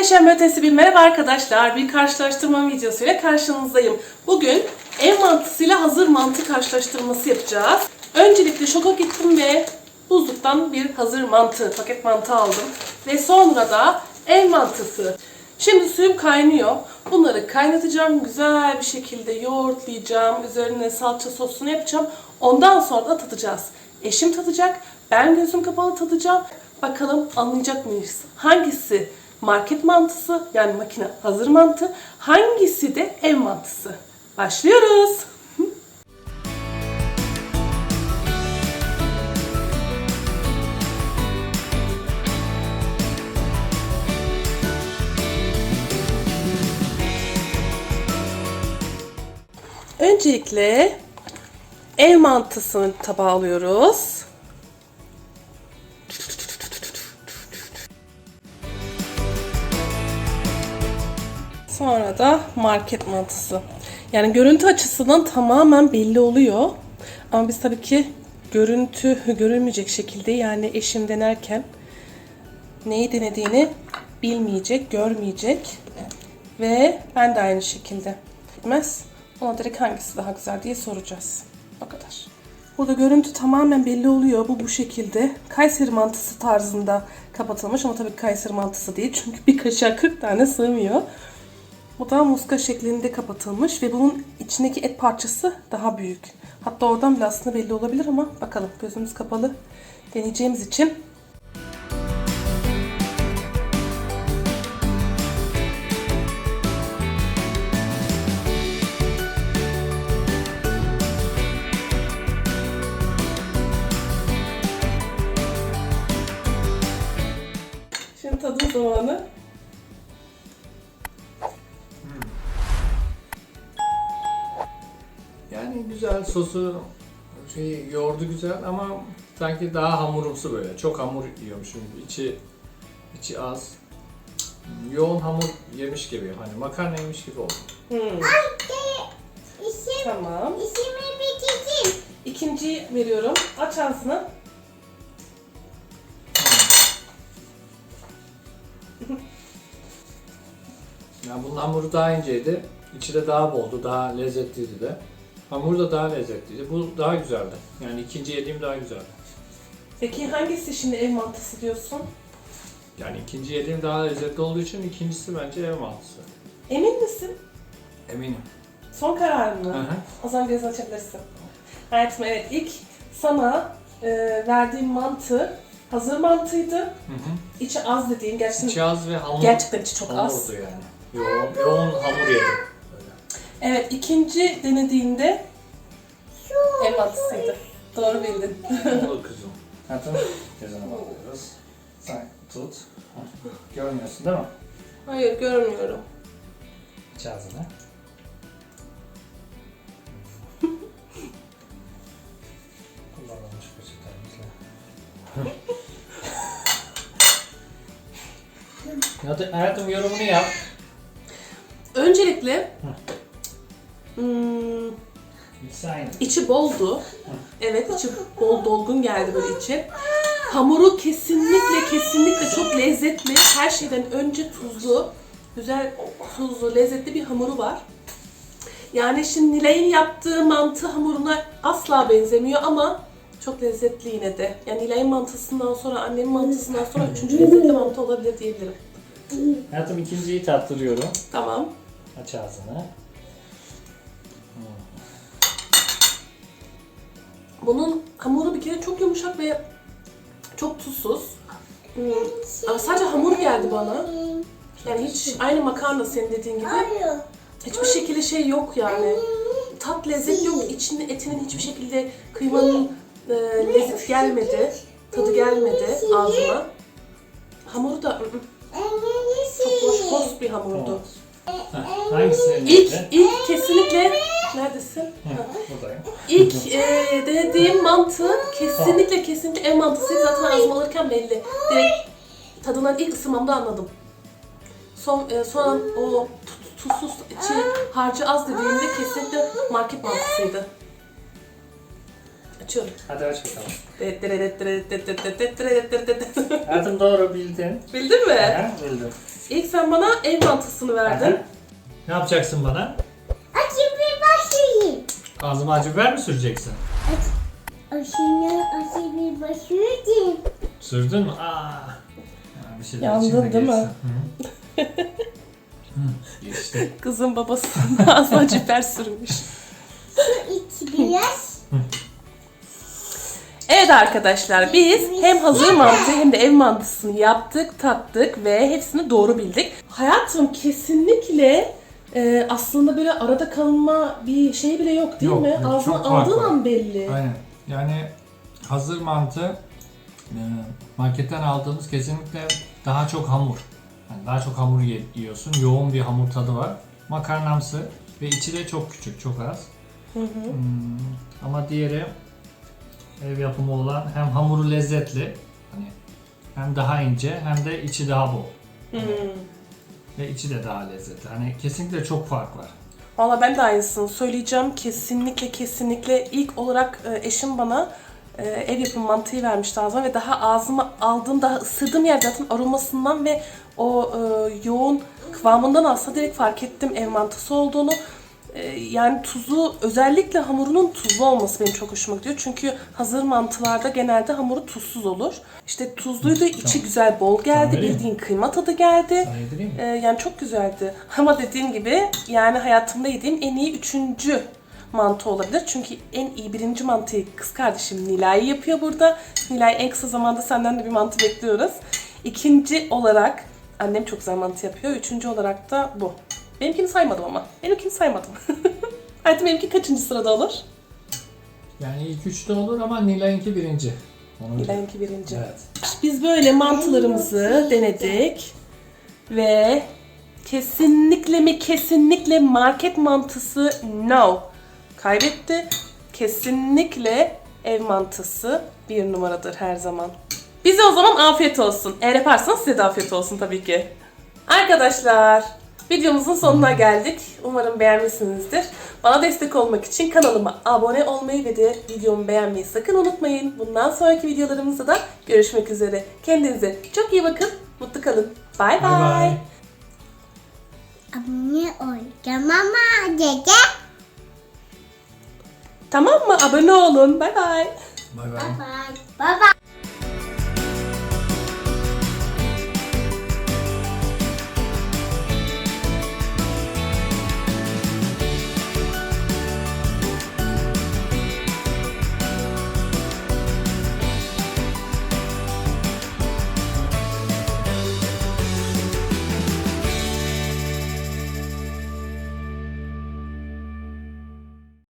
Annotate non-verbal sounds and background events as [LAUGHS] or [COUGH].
Ve ötesi bir merhaba arkadaşlar. Bir karşılaştırma videosuyla karşınızdayım. Bugün ev mantısıyla hazır mantı karşılaştırması yapacağız. Öncelikle şoka gittim ve buzluktan bir hazır mantı, paket mantı aldım. Ve sonra da ev mantısı. Şimdi suyum kaynıyor. Bunları kaynatacağım. Güzel bir şekilde yoğurtlayacağım. Üzerine salça sosunu yapacağım. Ondan sonra da tadacağız. Eşim tadacak. Ben gözüm kapalı tadacağım. Bakalım anlayacak mıyız? Hangisi market mantısı yani makine hazır mantı, hangisi de ev mantısı? Başlıyoruz. Öncelikle ev mantısını tabağa alıyoruz. Sonra da market mantısı. Yani görüntü açısından tamamen belli oluyor. Ama biz tabii ki görüntü görülmeyecek şekilde yani eşim denerken neyi denediğini bilmeyecek, görmeyecek. Ve ben de aynı şekilde. Bilmez. Ona direkt hangisi daha güzel diye soracağız. O kadar. Burada görüntü tamamen belli oluyor. Bu bu şekilde. Kayseri mantısı tarzında kapatılmış ama tabii Kayseri mantısı değil. Çünkü bir kaşığa 40 tane sığmıyor. Bu da muska şeklinde kapatılmış ve bunun içindeki et parçası daha büyük. Hatta oradan bile aslında belli olabilir ama bakalım gözümüz kapalı deneyeceğimiz için Şimdi tadım zamanı. Yani güzel sosu şey yoğurdu güzel ama sanki daha hamurumsu böyle. Çok hamur yiyormuşum. İçi içi az. Yoğun hamur yemiş gibi. Hani makarna yemiş gibi oldu. Hmm, İşim, tamam. işimi bitirdim. İkinciyi veriyorum. Aç ağzını. [LAUGHS] Yani bunun hamuru daha inceydi. İçi de daha boldu, daha lezzetliydi de. Hamur da daha lezzetliydi. Bu daha güzeldi. Yani ikinci yediğim daha güzeldi. Peki hangisi şimdi ev mantısı diyorsun? Yani ikinci yediğim daha lezzetli olduğu için ikincisi bence ev mantısı. Emin misin? Eminim. Son kararın mı? Hı hı. O zaman gözünü açabilirsin. Hayatım evet ilk sana e, verdiğim mantı hazır mantıydı. Hı hı. İçi az dediğim gerçekten, İçi az ve hamur. gerçekten içi çok az. hamurdu yani. Yoğun, yoğun hamur yedim. Evet ikinci denediğinde ev mantısıydı. Doğru bildin. Olur [LAUGHS] kızım. Hatun, gözüne bakıyoruz. Sen tut. Görmüyorsun değil mi? Hayır görmüyorum. İç ağzına. [LAUGHS] Kullanılmış peçetemizle. [LAUGHS] Hayatım yorumunu yap. Öncelikle hmm, içi boldu. Evet içi bol dolgun geldi böyle içi. Hamuru kesinlikle kesinlikle çok lezzetli. Her şeyden önce tuzlu. Güzel tuzlu, lezzetli bir hamuru var. Yani şimdi Nilay'ın yaptığı mantı hamuruna asla benzemiyor ama çok lezzetli yine de. Yani Nilay'ın mantısından sonra, annemin mantısından sonra üçüncü lezzetli mantı olabilir diyebilirim. Hayatım ikinciyi tattırıyorum. Tamam. Aç ağzını. Bunun hamuru bir kere çok yumuşak ve çok tuzsuz. Ama sadece hamur geldi bana. Yani hiç aynı makarna senin dediğin gibi. Hiçbir şekilde şey yok yani. Tat lezzet yok. İçinde etinin hiçbir şekilde kıymanın e, lezzeti gelmedi. Tadı gelmedi ağzıma. Hamuru da çok boş boş bir hamurdu. Heh, hangisini İlk, ilk kesinlikle neredesin? Buradayım. İlk e, denediğim mantı kesinlikle kesinlikle ev mantısıydı. Zaten ağzıma alırken belli. Direkt tadından ilk ısırmamda anladım. Son, e, sonra o tu- tuzsuz içi harcı az dediğimde kesinlikle market mantısıydı. Açıyorum. Hadi aç bakalım. Bildin Hayatım doğru bildin. mi? Aha, bildim. İlk sen bana ev mantısını verdin. Aha. Ne yapacaksın bana? Ağzıma acı biber mi süreceksin? Aşını açıp bir başlayayım. Sürdün mü? Aa. Ha, Bir şey Yandın içine değil mi? geçsin. Hı. Hı, Geçti. [LAUGHS] Kızın babasının ağzına ciper sürmüş. Su iç biraz. Evet arkadaşlar biz hem hazır mantı hem de ev mantısını yaptık, tattık ve hepsini doğru bildik. Hayatım kesinlikle e, aslında böyle arada kalma bir şey bile yok değil Yok, mi? yok, Ağzına çok aldığın farklı. an belli. Aynen. Yani hazır mantı e, marketten aldığımız kesinlikle daha çok hamur. Yani daha çok hamur ye- yiyorsun. Yoğun bir hamur tadı var. Makarnamsı ve içi de çok küçük, çok az. Hmm, ama diğeri ev yapımı olan hem hamuru lezzetli, hani hem daha ince hem de içi daha bol. Hmm. Ve içi de daha lezzetli. Hani kesinlikle çok fark var. Valla ben de aynısını söyleyeceğim. Kesinlikle kesinlikle ilk olarak e, eşim bana e, ev yapımı mantıyı vermişti ağzıma ve daha ağzıma aldığım, daha ısırdığım yer zaten aromasından ve o e, yoğun kıvamından aslında direkt fark ettim ev mantısı olduğunu. E, yani tuzu, özellikle hamurunun tuzlu olması benim çok hoşuma gidiyor. Çünkü hazır mantılarda genelde hamuru tuzsuz olur. İşte tuzluydu, içi güzel bol geldi, mi? bildiğin kıyma tadı geldi. Ee, yani çok güzeldi. Ama dediğim gibi yani hayatımda yediğim en iyi üçüncü mantı olabilir. Çünkü en iyi birinci mantıyı kız kardeşim Nilay yapıyor burada. Nilay en kısa zamanda senden de bir mantı bekliyoruz. İkinci olarak annem çok güzel mantı yapıyor. Üçüncü olarak da bu. Benimkini saymadım ama. Benimkini saymadım. [LAUGHS] Hayatım benimki kaçıncı sırada olur? Yani ilk üçte olur ama Nilay'ınki birinci. Onu. Nilay'ınki birinci. Evet. Biz böyle mantılarımızı denedik ve kesinlikle mi kesinlikle market mantısı no kaybetti. Kesinlikle ev mantısı bir numaradır her zaman. Bize o zaman afiyet olsun. Eğer yaparsanız size de afiyet olsun tabii ki. Arkadaşlar videomuzun sonuna geldik. Umarım beğenmişsinizdir. Bana destek olmak için kanalıma abone olmayı ve de videomu beğenmeyi sakın unutmayın. Bundan sonraki videolarımızda da görüşmek üzere. Kendinize çok iyi bakın. Mutlu kalın. Bay Bay. Abone ol. Tamam mı dede? Tamam mı? Abone olun. Bay bay. Bay bay. Bye bye. Bye bye.